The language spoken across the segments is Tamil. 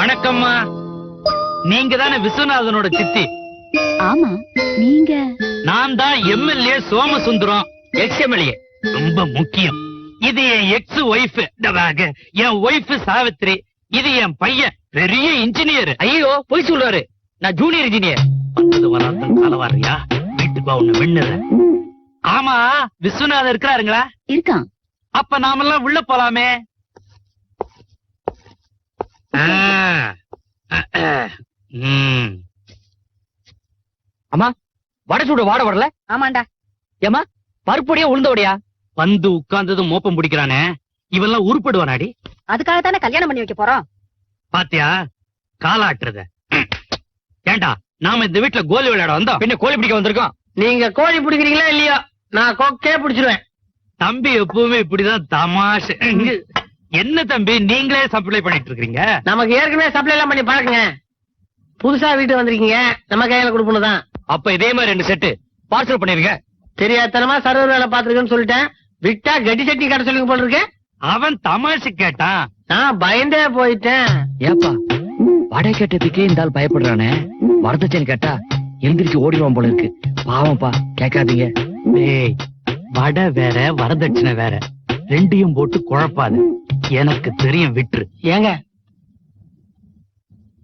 வணக்கம்மா. நீங்க தானே விஸ்வநாதனோட சித்தி. ஆமா நீங்க? நான் தான் எம்எல்ஏ சோமசுந்தரம் எக்ஸ் எம்எல்ஏ ரொம்ப முக்கியம். இது என் எக்ஸ் ஒய்ஃப் என் ஒய்ஃப் சாவித்ரி. இது என் பையன். பெரிய இன்ஜினியர் ஐயோ போய் சொல்லுவாரு நான் ஜூனியர் இன்ஜினியர் வந்தது வராது தலைவாரியா வீட்டுக்கு உன்னை வெண்ணுற ஆமா விஸ்வநாதன் இருக்கிறாருங்களா? இருக்கான். அப்ப நாமெல்லாம் உள்ள போலாமே. அம்மா வடை சுட வாட வரல? ஆமாண்டா. ஏமா பருப்புடியா உளுந்தோடியா வந்து உட்கார்ந்ததும் மோப்பம் பிடிக்கிறானே. இவெல்லாம் உருப்படுவானாடி. அதுக்காக தானே கல்யாணம் பண்ணி வைக்க போறோம்? பாத்தியா காலாட்டுறத ஏண்டா நாம இந்த வீட்டுல கோலி விளையாட வந்தோம்? பின்ன கோழி பிடிக்க வந்திருக்கோம். நீங்க கோழி பிடிக்கிறீங்களா இல்லையோ? நான் கொக்கே பிடிச்சிருவேன். தம்பி எப்பவுமே இப்படிதான் தமாஷ். என்ன தம்பி நீங்களே சப்ளை பண்ணிட்டு இருக்கீங்க நமக்கு ஏற்கனவே சப்ளை எல்லாம் பண்ணி பழக்குங்க. புதுசா வீட்டு வந்திருக்கீங்க. நம்ம கையில கொடுக்கணும் தான். அப்ப இதே மாதிரி ரெண்டு செட்டு பார்சல் பண்ணிருங்க. தெரியாதனமா சர்வர் வேலை பாத்துருக்கேன்னு சொல்லிட்டேன். விட்டா கட்டி சட்டி கட்ட சொல்லுங்க போல இருக்கு. அவன் தமாஷு கேட்டான். நான் பயந்தே போயிட்டேன். ஏப்பா வடை கேட்டதுக்கே இந்த ஆள் பயப்படுறானே. வரதட்சணை கேட்டா எந்திரிச்சு ஓடிடுவான் போல இருக்கு. பாவம்ப்பா கேட்காதீங்க. டேய் வடை வேற வரதட்சணை வேற. ரெண்டையும் போட்டு குழப்பாத. எனக்கு தெரியும் விட்டுரு. ஏங்க?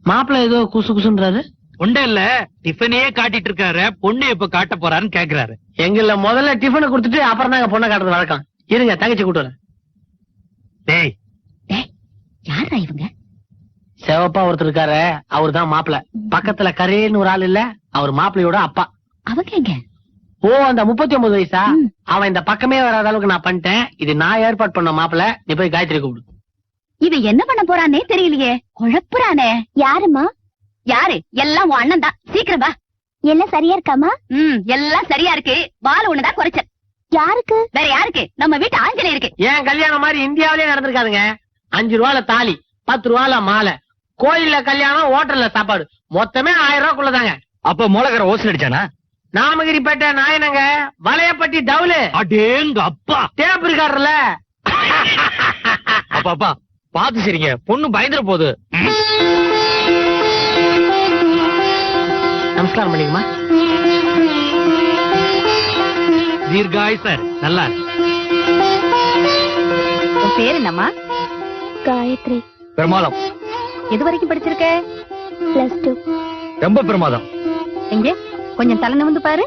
மாப்பிள்ள ஏதோ குசு குசுன்றாரு? ஒண்ட இல்ல. டிஃபனையே காட்டிட்டு இருக்காரு. பொண்ணு எப்ப காட்ட போறாருன்னு கேக்குறாரு. எங்கள முதல்ல டிஃபனை கொடுத்துட்டு அப்புறம் தாங்க பொண்ணை காட்டுறது வழக்கம். இருங்க தங்கச்சி கூட்டு வரேன். டேய். யாரா இவங்க? சிவப்பா ஒருத்தர் இருக்காரு. அவர் தான் மாப்பிள்ள பக்கத்துல கரேன்னு ஒரு ஆள் இல்ல. அவர் மாப்பிள்ளையோட அப்பா. அவங்க எங்க? ஓ அந்த முப்பத்தி ஒன்பது வயசா. அவன் இந்த பக்கமே வராத அளவுக்கு நான் பண்ணிட்டேன். இது நான் ஏற்பாடு பண்ண மாப்பிள்ள நீ போய் காயத்ரி கூப்பிடு. இவன் என்ன பண்ண போறானே தெரியலையே. குழப்புறானே. யாருமா யாரு? எல்லாம் உன் அண்ணன் தான். சீக்கிரம் வா. எல்லாம் சரியா இருக்காமா ம் எல்லாம் சரியா இருக்கு. பால் ஒண்ணுதான் குறைச்ச யாருக்கு? வேற யாருக்கு? நம்ம வீட்டு ஆஞ்சலி இருக்கு ஏன் கல்யாணம் மாதிரி இந்தியாவிலே நடந்திருக்காதுங்க. அஞ்சு ரூபால தாலி பத்து ரூபால மாலை. கோயில்ல கல்யாணம் ஹோட்டல்ல சாப்பாடு. மொத்தமே ஆயிரம் ரூபாய்க்குள்ளதாங்க அப்ப மோளகர ஓசல் அடிச்சானா? நாமகிரிப்பேட்டை நாயனங்க வளையப்பட்டி டவுலு அடேங்க அப்பா. டேப் இருக்காருல்ல அப்பா அப்பா பாத்து சரிங்க. பொண்ணு பயந்துட போகுது நமஸ்காரம் பண்ணிக்குமா தீர்காய் சார் நல்லா. உன் பேர் என்னம்மா? காயத்ரி. பிரமாதம் எது வரைக்கும் படிச்சிருக்க? பிளஸ் டூ ரொம்ப பிரமாதம் எங்க? கொஞ்சம் தலை நிமிந்து பாரு.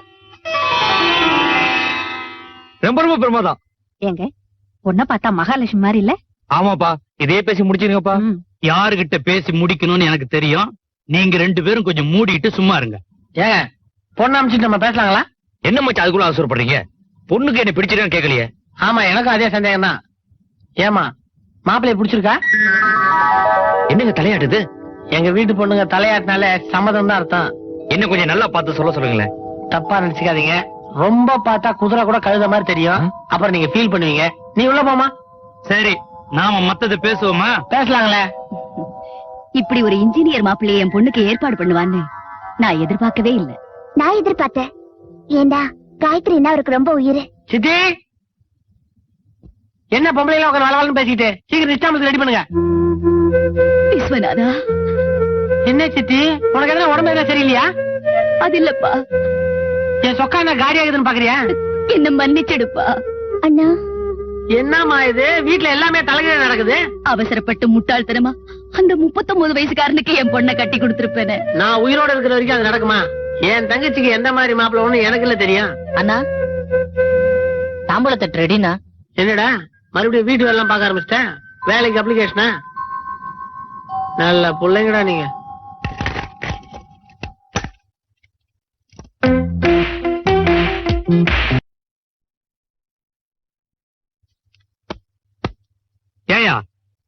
ரொம்ப ரொம்ப பிரமாதம். ஏங்க பொண்ண பார்த்தா மகாலட்சுமி மாதிரி இல்ல? ஆமாப்பா இதே பேசி முடிச்சிருங்கப்பா. யாருகிட்ட பேசி முடிக்கணும்னு எனக்கு தெரியும். நீங்க ரெண்டு பேரும் கொஞ்சம் மூடிட்டு சும்மா இருங்க. ஏங்க பொண்ணு அமைச்சிட்டு நம்ம பேசலாங்களா? என்ன மச்சான் அதுக்குள்ள அவசரப்படுறீங்க? பொண்ணுக்கு என்ன பிடிச்சிருக்கான்னு கேட்கலையே ஆமா எனக்கும் அதே சந்தேகம் தான். ஏமா மாப்பிள்ளைய பிடிச்சிருக்கா? என்னங்க தலையாட்டுது? எங்க வீட்டு பொண்ணுங்க தலையாட்டினால சம்மதம் தான் அர்த்தம். என்ன கொஞ்சம் நல்லா பார்த்து சொல்ல சொல்லுங்களேன். தப்பா நினைச்சுக்காதீங்க. ரொம்ப பார்த்தா குதிரை கூட கழுத மாதிரி தெரியும். அப்புறம் நீங்க ஃபீல் பண்ணுவீங்க. நீ உள்ள போமா சரி நாம மத்தத பேசுவோமா? பேசலாங்களே. இப்படி ஒரு இன்ஜினியர் மாப்பிள்ளைய என் பொண்ணுக்கு ஏற்பாடு பண்ணுவான்னு நான் எதிர்பார்க்கவே இல்ல. நான் எதிர்பார்த்தேன். ஏண்டா காயத்ரின்னா அவருக்கு ரொம்ப உயிர்? சித்தி! என்ன பொம்பளை எல்லாம் உட்காந்து வளவலன்னு பேசிட்டு சீக்கிரம் நிஷ்டாமத்துக்கு ரெடி பண்ணுங்க. விஸ்வநாதா என்ன சித்தி? உனக்கு எதனா உடம்பு எதனா சரியில்லையா? அது இல்லப்பா. என் சொக்கா என்ன காடி ஆகுதுன்னு பாக்குறியா? என்ன மன்னிச்சிடுப்பா. அண்ணா. என்னம்மா இது? வீட்டுல எல்லாமே தலைகீழ நடக்குது? அவசரப்பட்டு முட்டாள்தனமா அந்த முப்பத்தொன்பது வயசுக்காரனுக்கு என் பொண்ணை கட்டி கொடுத்திருப்பேனே. நான் உயிரோட இருக்கிற வரைக்கும் அது நடக்குமா? என் தங்கச்சிக்கு எந்த மாதிரி மாப்பிள்ள ஒண்ணு எனக்கு இல்ல தெரியும். அண்ணா தாம்பூலத்தட்டு ரெடினா என்னடா? மறுபடியும் வீட்டு வேலை எல்லாம் பார்க்க ஆரம்பிச்சிட்டேன் வேலைக்கு அப்ளிகேஷனா நல்ல பிள்ளைங்கடா நீங்க.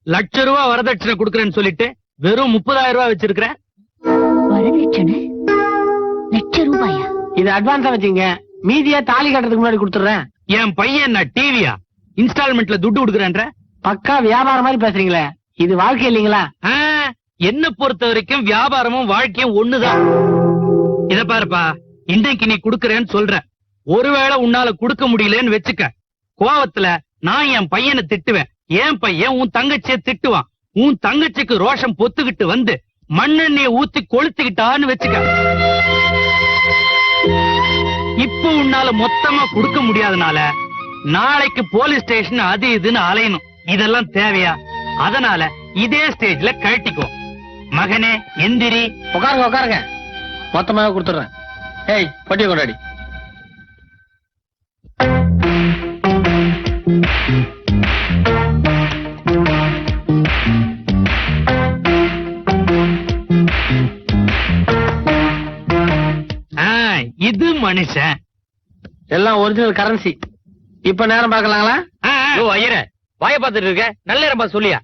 லட்ச ரூபா வரதட்சணை கொடுக்கறேன்னு சொல்லிட்டு வெறும் முப்பதாயிரம் ரூபாய் வச்சிருக்கிற வரதட்சணை? லட்ச ரூபாயா? இது அட்வான்ஸா வச்சுங்க. மீதியா தாலி கட்டுறதுக்கு முன்னாடி கொடுத்துறேன் என் பையன் நான் டிவியா இன்ஸ்டால்மெண்ட்ல துட்டு கொடுக்கறேன்ற? பக்கா வியாபாரம் மாதிரி பேசுறீங்களே. இது வாழ்க்கை இல்லைங்களா? என்ன பொறுத்த வரைக்கும் வியாபாரமும் வாழ்க்கையும் ஒண்ணுதான். இத பாருப்பா இன்றைக்கு நீ குடுக்கறேன்னு சொல்ற. ஒருவேளை உன்னால கொடுக்க முடியலன்னு வச்சுக்க. கோவத்துல நான் என் பையனை திட்டுவேன். என் பையன் உன் தங்கச்சிய திட்டுவான். உன் தங்கச்சிக்கு ரோஷம் பொத்துக்கிட்டு வந்து மண்ணெண்ணெய ஊத்தி கொளுத்துக்கிட்டான்னு வச்சுக்க. இப்ப உன்னால மொத்தமா கொடுக்க முடியாதனால நாளைக்கு போலீஸ் ஸ்டேஷன் அது இதுன்னு அலையணும். இதெல்லாம் தேவையா? அதனால இதே ஸ்டேஜ்ல கழட்டிக்கோ. மகனே எந்திரி. உட்காருங்க உட்காருங்க. மொத்தமாக கொடுத்துடுறேன். ஏய் பொட்டியை கொண்டாடி. மனுஷன் எல்லாம் ஒரிஜினல் கரன்சி இப்ப நேரம். ஓ ஐயர. வாய பார்த்துட்டு இருக்க. நல்ல நேரமா சொல்லியா?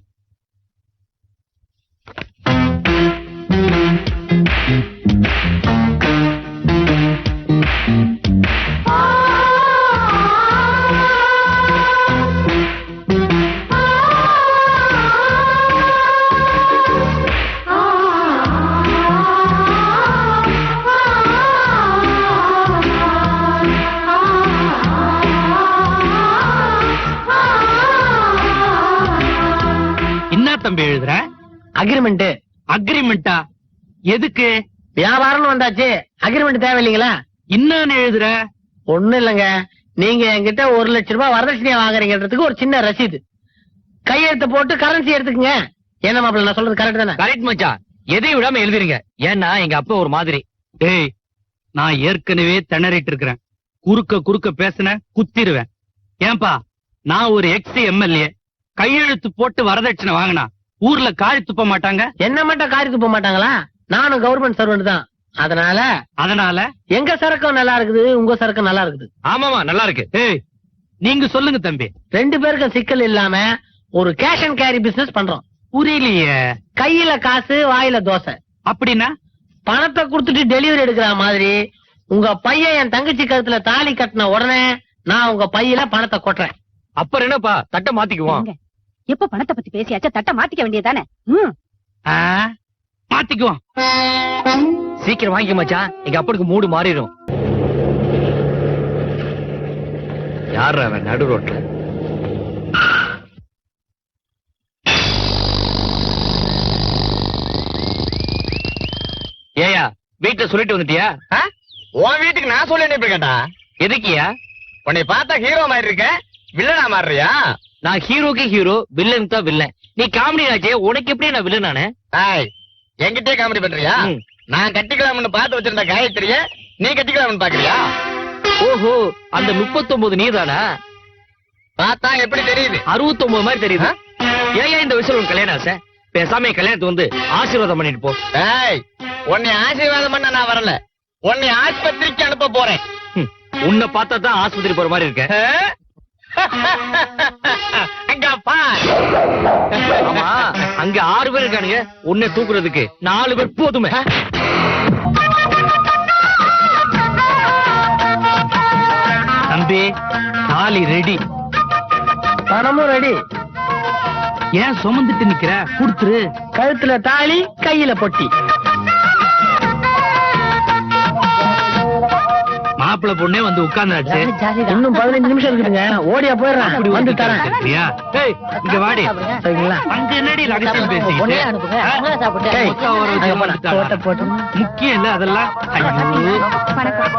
தம்பி எழுதுற? அக்ரிமெண்ட் அக்ரிமெண்டா எதுக்கு? வியாபாரம்னு வந்தாச்சு. அக்ரிமெண்ட் தேவையில்லைங்களா? என்னன்னு எழுதுற? ஒண்ணும் இல்லைங்க. நீங்க என்கிட்ட ஒரு லட்சம் ரூபாய் வரதட்சணையா வாங்குறீங்கன்றதுக்கு ஒரு சின்ன ரசீது. கையெழுத்து போட்டு கரன்சி எடுத்துக்கங்க. என்ன மாப்பிள்ள நான் சொல்றது கரெக்ட் தானே? கரெக்ட் மச்சான். எதையும் விடாம எழுதிருங்க. ஏன்னா எங்க அப்பா ஒரு மாதிரி. டேய் நான் ஏற்கனவே திணறிட்டு இருக்கிறேன். குறுக்க குறுக்க பேசின குத்திருவேன். ஏன்பா நான் ஒரு எக்ஸ் எம்எல்ஏ கையெழுத்து போட்டு வரதட்சணை வாங்கினா ஊர்ல காரி துப்ப மாட்டாங்க. என்ன மட்டும் காரித்து போக மாட்டாங்களா? நானும் கவர்மெண்ட் சர்வெண்ட் தான். அதனால அதனால? எங்க சரக்கும் நல்லா இருக்குது? உங்க சரக்கும் நல்லா இருக்குது. ஆமாமா நல்லா இருக்கு. ஏய் நீங்க சொல்லுங்க தம்பி. ரெண்டு பேருக்கும் சிக்கல் இல்லாம ஒரு கேஷ் அண்ட் கேரி பிசினஸ் பண்றோம். புரியலையே. கையில காசு வாயில தோசை. அப்படின்னா? பணத்தை கொடுத்துட்டு டெலிவரி எடுக்கிற மாதிரி உங்க பையன் என் தங்கச்சி கழுத்துல தாலி கட்டின உடனே நான் உங்க பையில பணத்தை கொட்டுறேன். அப்புறம் என்னப்பா? தட்டை மாத்திக்குவோம். எப்ப பணத்தை பத்தி பேசியாச்சா தட்ட மாத்திக்க வேண்டியதானே மாத்திக்குவோம். சீக்கிரம் வாங்கிக்க மச்சான். எங்க அப்பனுக்கு மூடு மாறிடும். யார் அவன் நடு ரோட்ல? ஏயா வீட்டுல சொல்லிட்டு வந்துட்டியா? உன் வீட்டுக்கு நான் சொல்ல என்ன கேட்டா? எதுக்கியா? உன்னை பார்த்தா ஹீரோ மாதிரி இருக்க வில்லனா மாறுறியா? நான் ஹீரோக்கு ஹீரோ வில்லனுக்கு தான் வில்லன் நீ காமெடி ஆச்சே உனக்கு எப்படி நான் வில்லன் நானு? என்கிட்டயே காமெடி பண்றியா. நான் கட்டிக்கலாம்னு பார்த்து வச்சிருந்த காயத்ரிய நீ கட்டிக்கலாம்னு பாக்குறியா ஓஹோ அந்த முப்பத்தொன்பது நீதானா? பார்த்தா எப்படி தெரியுது? அறுபத்தொன்பது மாதிரி தெரியுது. ஏன் இந்த விஷயம் உனக்கு கல்யாணம் ஆசை? பேசாம என் கல்யாணத்தை வந்து ஆசீர்வாதம் பண்ணிட்டு போ. உன்னை ஆசீர்வாதம் பண்ண நான் வரல. உன்னை ஆஸ்பத்திரிக்கு அனுப்ப போறேன். உன்னை பார்த்தா தான் ஆஸ்பத்திரி போற மாதிரி இருக்க அங்க ஆறு பேர் இருக்கானுங்க. உன்னை தூக்குறதுக்கு நாலு பேர் போதுமே. தம்பி தாலி ரெடி பணமும் ரெடி ஏன் சுமந்துட்டு நிக்கிற? குடுத்துரு. கழுத்துல தாலி கையில பொட்டி. மாப்பிள்ளை பொண்ணே வந்து உட்கார்ந்தாச்சு. இன்னும் பதினஞ்சு நிமிஷம் இருக்குதுங்க. ஓடியா போயிடுறேன் அப்படி வந்து தரேன். சரியா? ஏய் இங்க வாடி. சரிங்களா? அங்க என்னடி பேசிட்டு? அங்க போடா. போட்ட, போட்டு. முக்கியம் இல்ல அதெல்லாம். ஐயோ. வணக்கம்.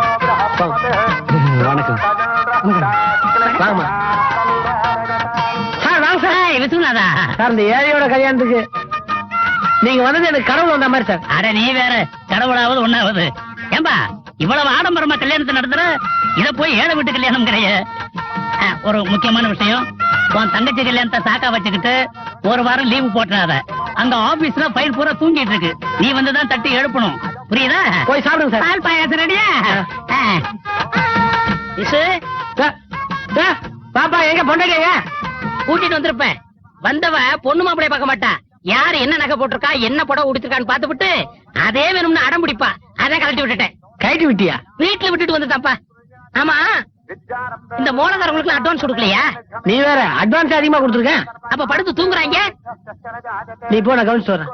வாங்கம்மா சார் வாங்க சார். விசுவநாதா. சார் இந்த ஏழையோட கல்யாணத்துக்கு நீங்க வந்தது எனக்கு கடவுள் வந்த மாதிரி சார். அட நீ வேற கடவுளாவது ஒண்ணாவது. ஏம்பா இவ்வளவு ஆடம்பரமா கல்யாணத்தை நடத்துற? இத போய் ஏழை வீட்டு கல்யாணம் கிடையாது. ஒரு முக்கியமான விஷயம். உன் தங்கச்சி கல்யாணத்தை சாக்கா வச்சுக்கிட்டு ஒரு வாரம் லீவு போட்டுறாத. அங்க ஆபீஸ்ல ஃபைல் பூரா தூங்கிட்டு இருக்கு. நீ வந்து தான் தட்டி எழுப்பணும். புரியுதா? போய் சாப்பிடுங்க சார். பால் பாயாசம் ரெடியா? பாப்பா எங்க பொண்டாட்டிங்க? கூட்டிட்டு வந்திருப்பேன். வந்தவ பொண்ணு மாப்பிளைய பார்க்க மாட்டா. யார் என்ன நகை போட்டிருக்கா என்ன புடவை உடுத்திருக்கான்னு பார்த்துவிட்டு அதே வேணும்னு அடம் பிடிப்பா. அதான் கழட்டி விட்டுட்டேன். கைட்டு விட்டியா? வீட்டுல விட்டுட்டு வந்துட்டாப்பா ஆமா. இந்த மோளக்காரங்களுக்கு அட்வான்ஸ் கொடுக்கலையா? நீ வேற அட்வான்ஸ் அதிகமா கொடுத்துருக்கேன் அப்ப படுத்து தூங்குறாங்க. நீ போ நான் கவனிச்சு வரேன்.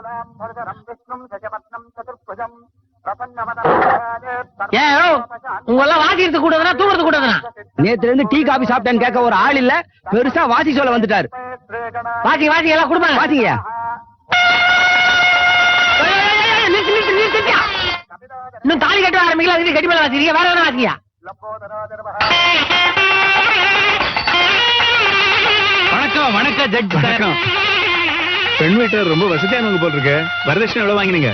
ஏன் ஓ, உங்க எல்லாம் வாசிக்கிறது கூடாதுனா தூங்குறது கூடாதுனா நேத்துல இருந்து டீ காபி சாப்பிட்டேன்னு கேட்க ஒரு ஆள் இல்ல. பெருசா வாசி சொல்ல வந்துட்டாரு. வாசி வாசி எல்லாம் கொடுப்பாங்க. வாசிங்கயா இன்னும் தாலி கட்ட ஆரம்பிக்கல அதுக்கு கட்டி மேல வாசிக்கிறீங்க வேற எதனா வாசிக்கியா வணக்கம் வணக்கம் ஜட்ஜ். சார் பெண் வீட்டர் ரொம்ப வசதியானவங்க போல் இருக்கு. வரதட்சணை எவ்வளவு வாங்கினீங்க?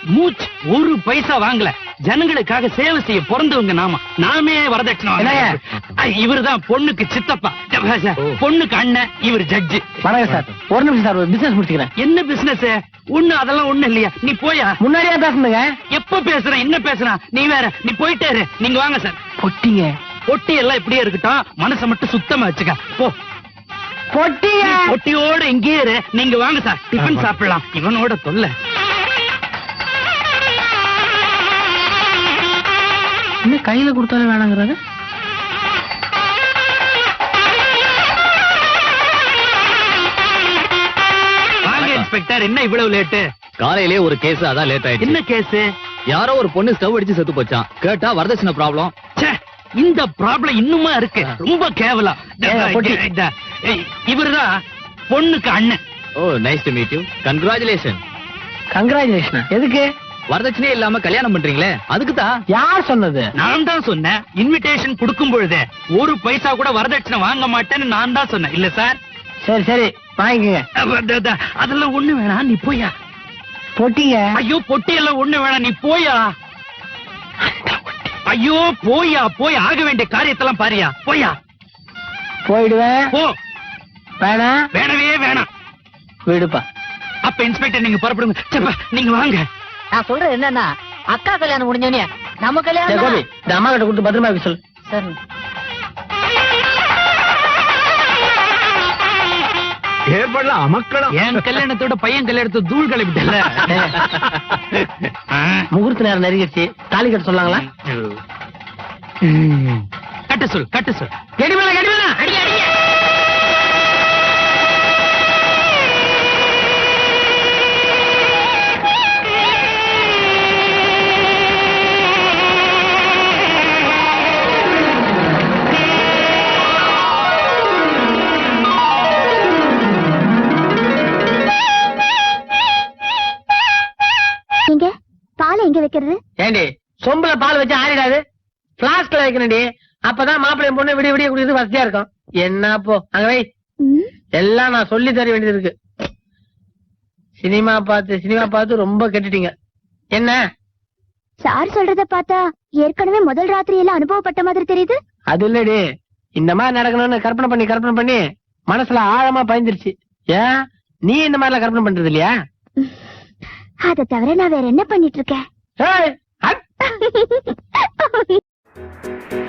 ஆ, மூச் ஒரு பைசா வாங்கல. ஜனங்களுக்காக சேவை செய்ய பிறந்தவங்க நாம. நாமே வரதட்சணை என்னங்க? இவர்தான் பொண்ணுக்கு சித்தப்பா. பொண்ணுக்கு அண்ணன் இவர் ஜட்ஜு வணக்கம் சார். ஒரு நிமிஷம் சார் ஒரு பிசினஸ் முடிச்சுக்கிறேன். என்ன பிசினஸ் ஒண்ணு அதெல்லாம் ஒண்ணு இல்லையா? நீ போயா? முன்னாடியே பேசணுங்க. எப்ப பேசுற? என்ன பேசுற? நீ வேற நீ போயிட்டே நீங்க வாங்க சார். பொட்டிங்க. பொட்டி எல்லாம் இப்படியே இருக்கட்டும். மனசை மட்டும் சுத்தமா வச்சுக்க. போ. பொட்டியோட இங்கேயே இரு. நீங்க வாங்க சார். டிஃபன் சாப்பிடலாம். இவனோட தொல்லை. கையில கொடுத்தாலும் வேணாங்கிறது இன்ஸ்பெக்டர். என்ன இவ்வளவு லேட்டு காலையிலே ஒரு கேஸ் அதான் லேட் என்ன ஆயிடுச்சு கேஸ் யாரோ ஒரு பொண்ணு ஸ்டவ் அடிச்சு செத்து போச்சான் கேட்டா வரதட்சணை ப்ராப்ளம் ச்சே, இந்த ப்ராப்ளம் இன்னுமா இருக்கு? ரொம்ப கேவலம் இவர்தான் பொண்ணுக்கு அண்ணன். ஓ nice to meet you congratulation congratulation எதுக்கு? வரதட்சணையே இல்லாம கல்யாணம் பண்றீங்களே? அதுக்கு தான் யார் சொன்னது? நான் தான் சொன்னேன். இன்விடேஷன் கொடுக்கும் பொழுதே ஒரு பைசா கூட வரதட்சணை வாங்க மாட்டேன்னு நான் தான் சொன்னேன். இல்ல சார்? சரி சரி வாங்கிக்கங்க. அதெல்லாம் ஒண்ணு வேணாம் நீ போயா பொட்டிங்க. ஐயோ பொட்டி எல்லாம் ஒண்ணு வேணாம் நீ போயா ஐயோ போயா போய் ஆக வேண்டிய காரியத்தெல்லாம் பாரியா. போயா போயிடுவேன். போ. வேணாம் வேணவே வேணாம். விடுப்பா. அப்ப இன்ஸ்பெக்டர் நீங்க புறப்படுங்க. நீங்க வாங்க. நான் சொல்றது என்னன்னா அக்கா கல்யாணம் முடிஞ்சோடனே நம்ம கோபி கல்யாணம் இந்த அம்மா கிட்ட கொடுத்து பத்திரமா வைக்க சொல்லு. சரி. ஏற்படலாம் அமக்கலாம். என் கல்யாணத்தோட பையன் கல்யாணத்தை தூள் கிளப்பிட்டல முகூர்த்த நேரம் நெருங்கிடுச்சு. தாலி கட்ட சொல்லாங்களா? கட்ட சொல் கட்ட சொல். கெடி மேல கெடி வைக்கிறது? ஏண்டி சொம்புல பால் வச்சு ஆறிடாது? பிளாஸ்க்ல வைக்கணும்டி. அப்பதான் மாப்பிள்ளையும் பொண்ணு விடிய விடிய குடிக்கிறது வசதியா இருக்கும். என்ன போ அங்க வை. எல்லாம் நான் சொல்லி தர வேண்டியது இருக்கு. சினிமா பார்த்து சினிமா பார்த்து ரொம்ப கெட்டுட்டீங்க. என்ன? சார் சொல்றத பார்த்தா ஏற்கனவே முதல் ராத்திரி எல்லாம் அனுபவப்பட்ட மாதிரி தெரியுது. அது இல்லடி. இந்த மாதிரி நடக்கணும்னு கற்பனை பண்ணி கற்பனை பண்ணி மனசுல ஆழமா பயந்துருச்சு. ஏன்? நீ இந்த மாதிரிலாம் கற்பனை பண்றது இல்லையா? அதை தவிர நான் வேற என்ன பண்ணிட்டு இருக்கேன்? 哎，喊。